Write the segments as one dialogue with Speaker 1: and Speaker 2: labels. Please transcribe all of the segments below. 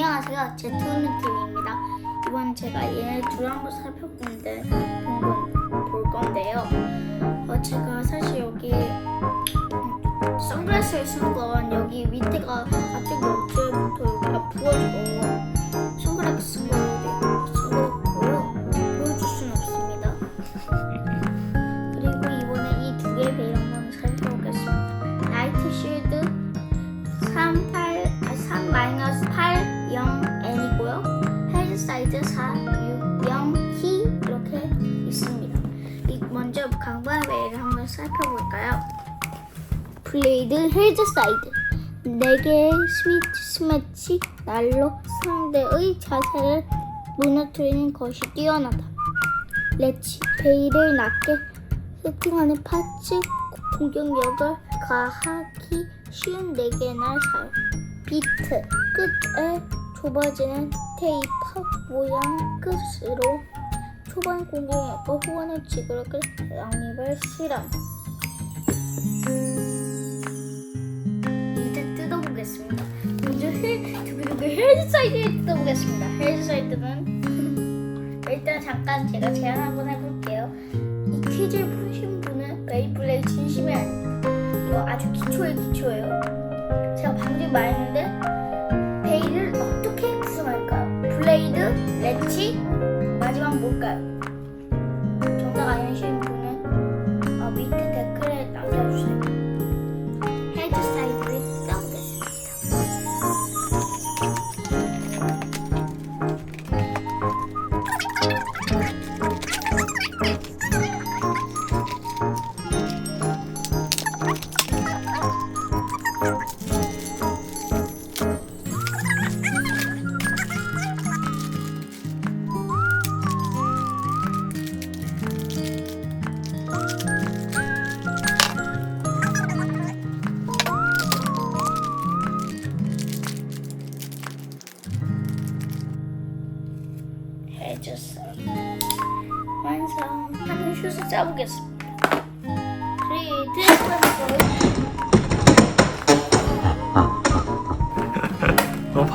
Speaker 1: 안녕하세요. 제트우는TV입니다. 이번 제가 얘네 둘 한번 살펴보는데 본- 볼 건데요. 어, 제가 사실 여기 음, 선글라스를 쓴 건 여기 밑에가 갑자기 어제부터 4, 6, 0 t 이렇게 있습니다. 이 먼저 강발 베일을 한번 살펴볼까요? 블레이드 헤드 사이드 4개의 스미치 스매치 날로 상대의 자세를 무너뜨리는 것이 뛰어나다. 레치 베일을 낮게 세팅하는 파츠 공격력을 가하기 쉬운 4개의 날 사용 비트 끝에 좁아지는 테이프 모양 끝으로 초반 공격력과 후원의 지구력을 양립을 실험 이제 뜯어보겠습니다 먼저 헬, 두구두구 헬드 사이드를 뜯어보겠습니다 헬드 사이드는 일단 잠깐 제가 제안 한번 해볼게요 이 퀴즈를 푸신 분은 베이블레이 진심이 아닙니다. 이거 아주 기초의 기초예요. 제가 방금 말했는데 블레이드, 레치, 마지막 뭘까요?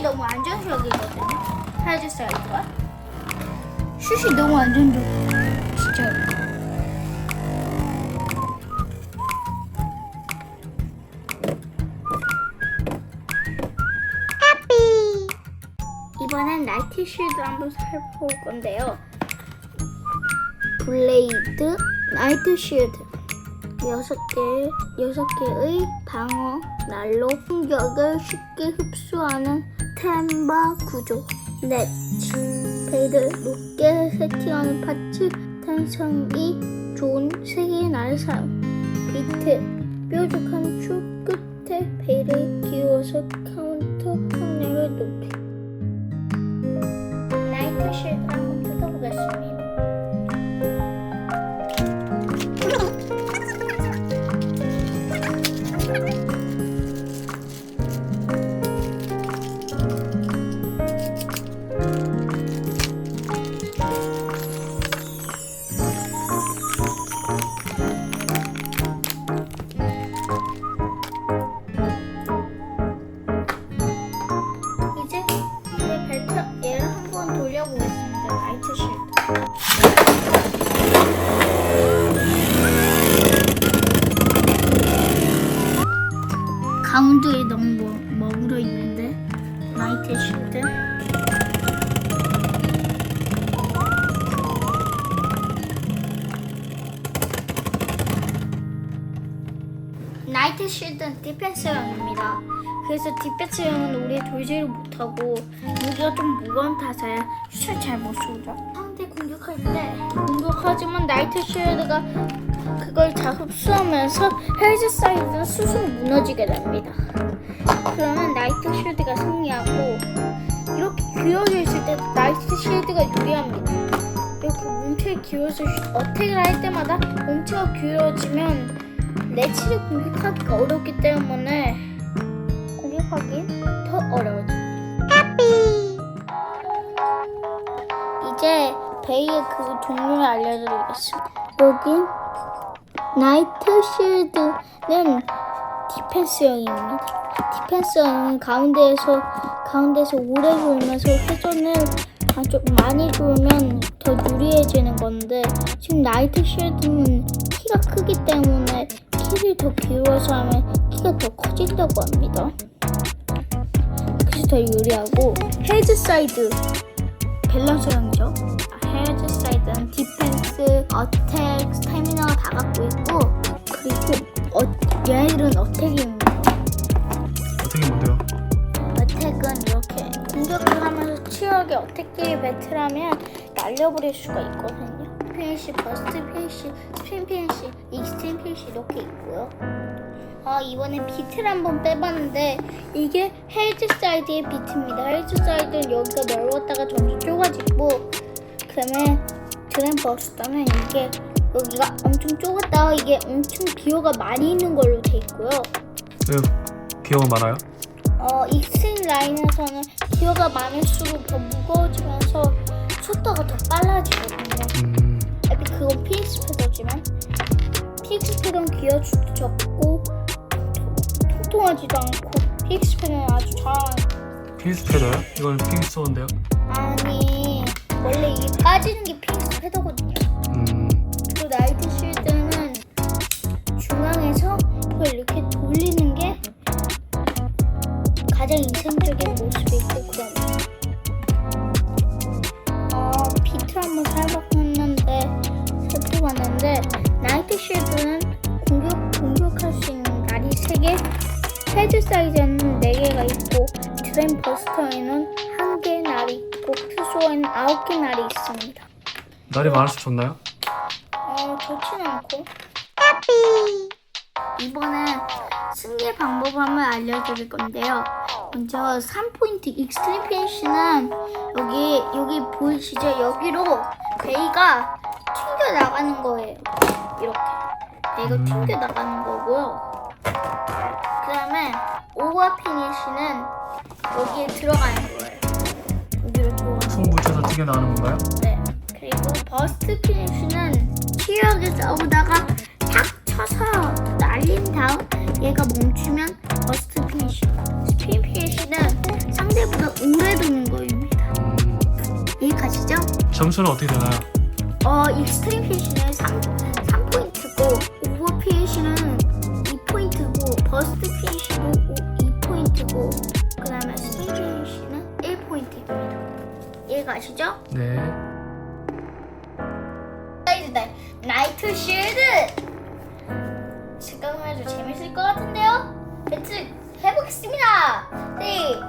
Speaker 1: 슛이 너무 안정적이거든요. 헤드 사이드가 슛이 너무 안정적. 진짜. 해피. 이번엔 나이트 쉴드 한번 살펴볼 건데요. 블레이드 나이트 쉴드 여섯 개 여섯 개의 방어 난로 공격을 쉽게 흡수하는 템바 구조. 넷치 베일을 높게 세팅하는 파츠. 탄성이 좋은 세 개의 날 사용. 비트. 뾰족한 축 끝에 베일을 끼워서 카운터 확률을 높이 나이트 쉴드는 디펜스형입니다. 그래서 디펜스형은 우리 돌지를 못하고 무기가 좀 무거운 탓에 슛을 잘 못 쏘죠. 상대 공격할 때 공격하지만 나이트 쉴드가 그걸 다 흡수하면서 헬즈 사이드는 수순 무너지게 됩니다. 그러면 나이트 쉴드가 승리하고 이렇게 기울어져 있을 때 나이트 쉴드가 유리합니다. 이렇게 몸체를 기울여서 슈- 어택을 할 때마다 몸체가 기울어지면 레치를 공격하기가 어렵기 때문에 공격하기 더 어려워집니다. 이제 베이의 그 종류를 알려드리겠습니다. 여기 나이트 쉴드는 디펜스형입니다. 디펜스형은 가운데에서 가운데서 오래 돌면서 회전을 아주 많이 돌면 더 유리해지는 건데 지금 나이트 쉴드는 키가 크기 때문에 키를 더 기울여서 하면 키가 더 커진다고 합니다. 그래서 더 유리하고 헤드 사이드 밸런스형이죠. 헤드 사이드는 디펜스, 어택, 스태미너가 다 갖고 있고 그리고 어, 얘네들은 어택입니다.
Speaker 2: 어떻게 뭔데요?
Speaker 1: 어택은 이렇게 공격을 하면서 치열하게 어택끼리 배틀하면 날려버릴 수가 있거든요. 피니시, 버스트 피니시, 스핀 피니시, 익스트림 피니시 이렇게 있고요. 아 이번엔 비트를 한번 빼봤는데 이게 헤이즈 사이드의 비트입니다. 헤이즈 사이드는 여기가 넓었다가 점점 좁아지고 그다음에 드램 버스터는 이게 여기가 엄청 좁았다가 이게 엄청 기호가 많이 있는 걸로 돼 있고요.
Speaker 2: 네, 기억은 많아요?
Speaker 1: 어, 익스트림 라인에서는 기어가 많을수록 더 무거워지면서 속도가 더 빨라지거든요.
Speaker 2: 음,
Speaker 1: 그건 기어 수도 적고 통- 통통하지도 않고 패더는 아주 잘
Speaker 2: 패더요? 이건 소인데요?
Speaker 1: 아니 원래 이게 빠지는 게 피닉스 패더거든요.
Speaker 2: 음,
Speaker 1: 그리고 나이트 쉴드는 중앙에서 이걸 이렇게 돌리는 게 가장 인상적인 모습이고 그런 어 비트를 한번 살펴봤는데 살펴봤는데 나이트 쉴드는 공격 공격할 수 있는 날이 3개 헤드 사이즈는 4개가 있고 드램 버스터에는 1개 날이 있고 투소에는 9개 날이 있습니다.
Speaker 2: 날이 많을수록 좋나요?
Speaker 1: 어, 좋진 않고. 이번엔 승리 방법 한번 알려드릴 건데요. 먼저 3포인트 익스트림 피니쉬는 여기, 여기 보이시죠? 여기로 베이가 튕겨 나가는 거예요. 이렇게. 베이가
Speaker 2: 음.
Speaker 1: 튕겨 나가는 거고요. 그 다음에 오버 피니쉬는 여기에 들어가는 거예요. 여기로 들어가는
Speaker 2: 손 붙여서 튀겨 나가는 건가요?
Speaker 1: 네. 그리고 버스트 피니쉬는 치열하게 싸우다가 탁 쳐서 날린 다음 얘가 멈추면 버스트 피니쉬. 스피인 피니쉬는 상대보다 오래 도는 거입니다.
Speaker 2: 음,
Speaker 1: 이해 가시죠?
Speaker 2: 점수는 어떻게 되나요?
Speaker 1: 어, 익스트림 피니쉬는 3, 3포인트고 오버 피니쉬는 2포인트고 버스트 피니쉬도 2포인트고 그 다음에 스피인 피니쉬는 1포인트입니다. 이해가시죠?
Speaker 2: 네.
Speaker 1: 사이즈다 나이트 쉴드 생각만 해도 재밌을 것 같은데요? 배틀 해보겠습니다 3, 2, 1,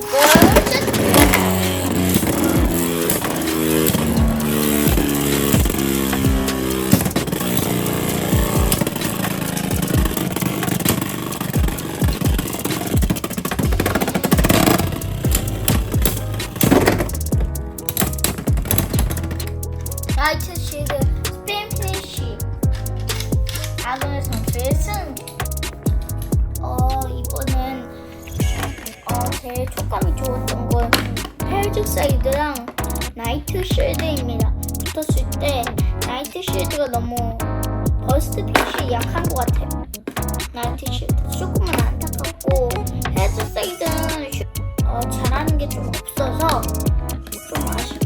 Speaker 1: 고! 아그네 선수의 승. 어 이거는 어 제일 촉감이 좋았던 건 헬즈 사이드랑 나이트 쉴드입니다. 붙었을 때 나이트 쉴드가 너무 버스트 핏이 약한 것 같아요. 나이트 쉴드 조금만 안타깝고 헬즈 사이드는 슈- 어, 잘하는 게 좀 없어서 좀 아쉽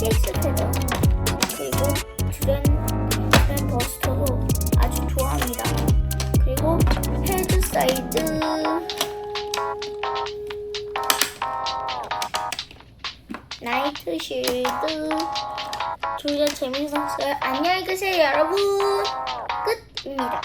Speaker 1: PX 패드 그리고 드렌 드렌 버스터도 아주 좋아합니다. 그리고 헤드 사이드 나이트 쉴드 둘다 재밌었어요. 안녕히 계세요, 여러분. 끝입니다.